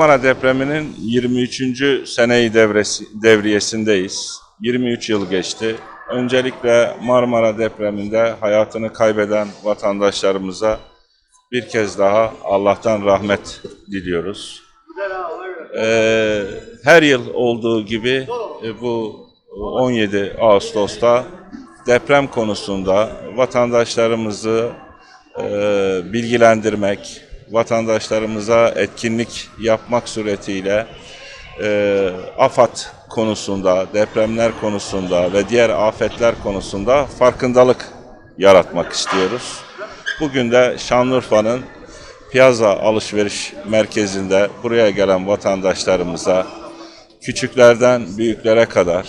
Marmara depreminin 23. seneyi devresi, devriyesindeyiz. 23 yıl geçti. Öncelikle Marmara depreminde hayatını kaybeden vatandaşlarımıza bir kez daha Allah'tan rahmet diliyoruz. Ee, her yıl olduğu gibi e, bu 17 Ağustos'ta deprem konusunda vatandaşlarımızı e, bilgilendirmek, vatandaşlarımıza etkinlik yapmak suretiyle e, AFAD konusunda, depremler konusunda ve diğer afetler konusunda farkındalık yaratmak istiyoruz. Bugün de Şanlıurfa'nın Piazza Alışveriş Merkezi'nde buraya gelen vatandaşlarımıza küçüklerden büyüklere kadar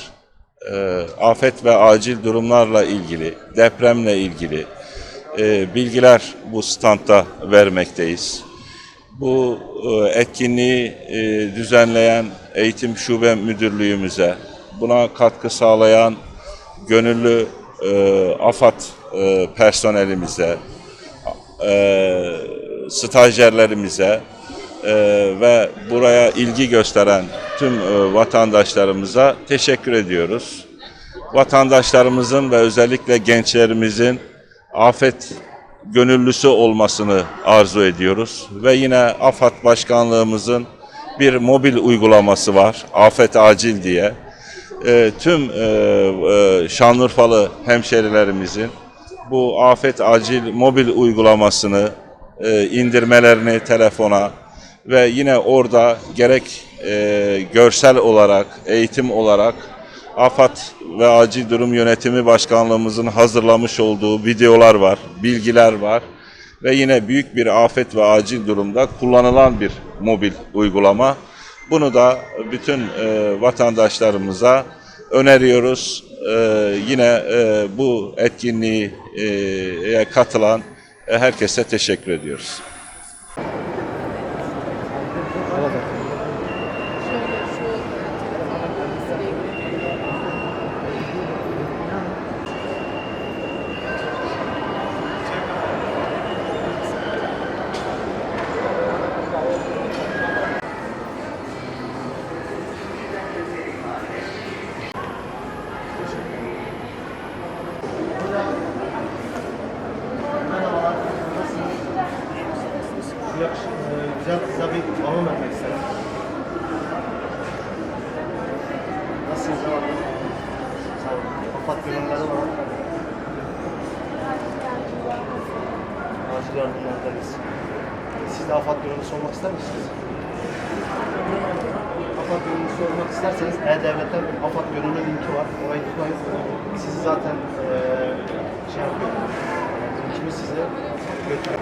e, afet ve acil durumlarla ilgili, depremle ilgili e, bilgiler bu standta vermekteyiz. Bu e, etkinliği e, düzenleyen Eğitim Şube Müdürlüğümüze, buna katkı sağlayan gönüllü e, AFAD e, personelimize, stajyerlerimize ve buraya ilgi gösteren tüm vatandaşlarımıza teşekkür ediyoruz. Vatandaşlarımızın ve özellikle gençlerimizin afet gönüllüsü olmasını arzu ediyoruz. Ve yine AFAD Başkanlığımızın bir mobil uygulaması var, Afet Acil diye. E, tüm e, e, Şanlıurfalı hemşerilerimizin bu Afet Acil mobil uygulamasını e, indirmelerini telefona ve yine orada gerek e, görsel olarak, eğitim olarak AFAD ve Acil Durum Yönetimi Başkanlığımızın hazırlamış olduğu videolar var, bilgiler var ve yine büyük bir afet ve acil durumda kullanılan bir mobil uygulama. Bunu da bütün e, vatandaşlarımıza öneriyoruz. E, yine e, bu etkinliğe e, katılan herkese teşekkür ediyoruz. Yakış, e, güzel kıza bir balon vermek istedim. Nasılsınız? Sağ. Afat gönülleri var. Acil yardımlardayız. Siz de afat gönüllüsü olmak ister misiniz? Afat gönüllüsü olmak isterseniz E-Devlet'ten afat gönüllü linki var. Orayı tıklayın. Sizi zaten e, şey yapıyor. Linkimiz size götürüyor.